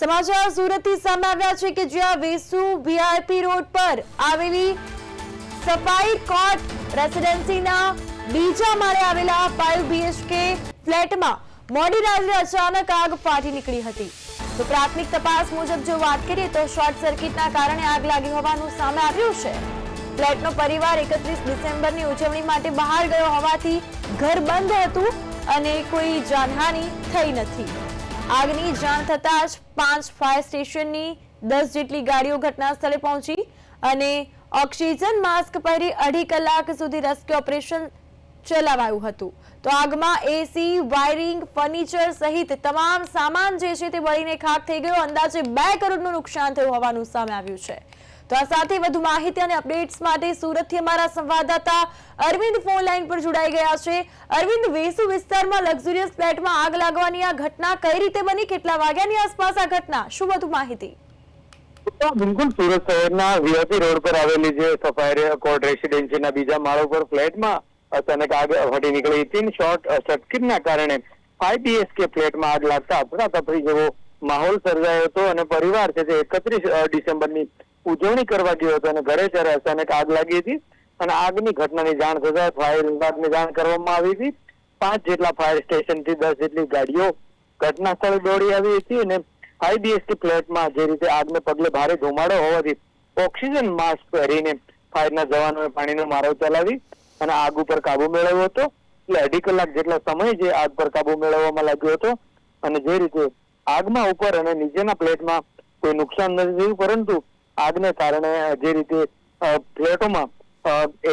સમાચાર સુરતથી સામે આવ્યા છે કે જ્યાં વેસુ વીઆઈપી રોડ પર આવેલી સફાઈ કોર્ટ રેસિડેન્સીના બીજા માળે આવેલા ફાઈવ બીએચકે ફ્લેટમાં મોડી રાત્રે અચાનક આગ ફાટી નીકળી હતી. તો પ્રાથમિક તપાસ મુજબ જો વાત કરીએ તો શોર્ટ સર્કિટના કારણે આગ લાગી હોવાનું સામે આવ્યું છે. ફ્લેટનો પરિવાર એકત્રીસ ડિસેમ્બરની ઉજવણી માટે બહાર ગયો હોવાથી ઘર બંધ હતું અને કોઈ જાનહાનિ થઈ નથી. આગની જાણ થતાં જ પાંચ ફાયર સ્ટેશનની દસ જેટલી ગાડીઓ ઘટના સ્થળે પહોંચી અને ઓક્સિજન માસ્ક પહેરી અઢી કલાક સુધી રેસ્ક્યુ ઓપરેશન ચલાવાયું હતું. તો આગમાં એસી વાયરિંગ, ફર્નિચર સહિત તમામ સામાન જે છે તે બળીને ખાક થઈ ગયો. અંદાજે બે કરોડનું નુકસાન થયું હોવાનું સામે આવ્યું છે. તો આ સાથે વધુ માહિતી અને અપડેટ્સ માટે સુરતથી અમારા સંવાદદાતા અરવિંદ ફોન લાઈન પર જોડાઈ ગયા છે. અરવિંદ, વેસુ વિસ્તારમાં લક્ઝુરિયસ ફ્લેટમાં આગ લાગવાની આ ઘટના કઈ રીતે બની? કેટલા વાગ્યાની આસપાસ આ ઘટના? શું વધુ માહિતી? બિલકુલ સુરત શહેરના વીઆઈપી રોડ પર આવેલી જે સફાયર કોર્ટ રેસિડેન્સીના બીજા માળ ઉપર ફ્લેટમાં અચાનક આગ ફટી નીકળી. હતી શોર્ટ સર્કિટના કારણે ફાઈવ બીએચકે ફ્લેટમાં આગ લાગતા અફરાતફરી જેવો માહોલ સર્જાયો હતો અને પરિવાર છે તે એકત્રીસ ડિસેમ્બરની ઉજવણી કરવા ગયો હતો અને ઘરે ત્યારે અચાનક આગ લાગી હતી અને આગની ઘટનાની જાણ થતા ફાયર વિભાગને જાણ કરવામાં આવી હતી. પાંચ જેટલા ફાયર સ્ટેશનથી દસ જેટલી ગાડીઓ ઘટના સ્થળે દોડી આવી હતી અને આઈબીએસટી ફ્લેટમાં જે રીતે આગને પગલે ભારે ધુમાડો હોવાથી ઓક્સિજન માસ્ક પહેરીને ફાયરના જવાનોએ પાણીનો મારો ચલાવી અને આગ ઉપર કાબુ મેળવ્યો હતો. એટલે અઢી કલાક જેટલા સમય જે આગ પર કાબુ મેળવવામાં લાગ્યો હતો અને જે રીતે આગમાં ઉપર અને નીચેના પ્લેટમાં કોઈ નુકસાન નથી થયું, પરંતુ આગને કારણે જે રીતે ફ્લેટોમાં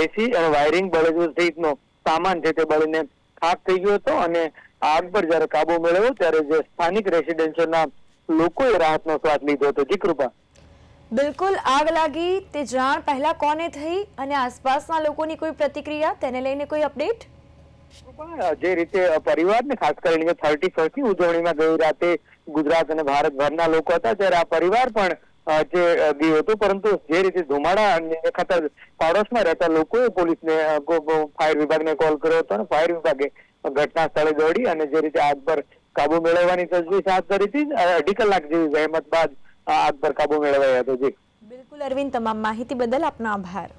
એસી અને વાયરિંગ બળેલું સહિતનો સામાન છે તે બળીને ખાક થઈ ગયો હતો અને આગ પર જ્યારે કાબુ મેળવ્યો ત્યારે જે સ્થાનિક રેસિડેન્સીઓના લોકોએ રાહતનો સ્વાદ લીધો હતો. જી કૃપા. બિલકુલ આગ લાગી તે જાણ પહેલા કોને થઈ અને આસપાસના લોકોની કોઈ પ્રતિક્રિયા? તેને લઈને કોઈ અપડેટ? જે રીતે પરિવારને ખાસ કરીને થર્ટી ફર્સ્ટની ઉજવણીમાં ગઈ રાતે ગુજરાત અને ભારતભરના લોકો હતા ત્યારે આ પરિવાર પણ જે ગયું હતું, પરંતુ જે રીતે ધુમાડા દેખાતા પાડોશમાં રહેતા લોકોએ પોલીસને ફાયર વિભાગને કોલ કર્યો હતો અને ફાયર વિભાગે ઘટના સ્થળે દોડી અને જે રીતે આગ પર કાબુ મેળવવાની તજવીજ હાથ ધરી હતી અઢી કલાક જેવી જહેમત બાદ આગ પર કાબુ મેળવાયો હતો. જી. બિલકુલ અરવિંદ, તમામ માહિતી બદલ આપનો આભાર.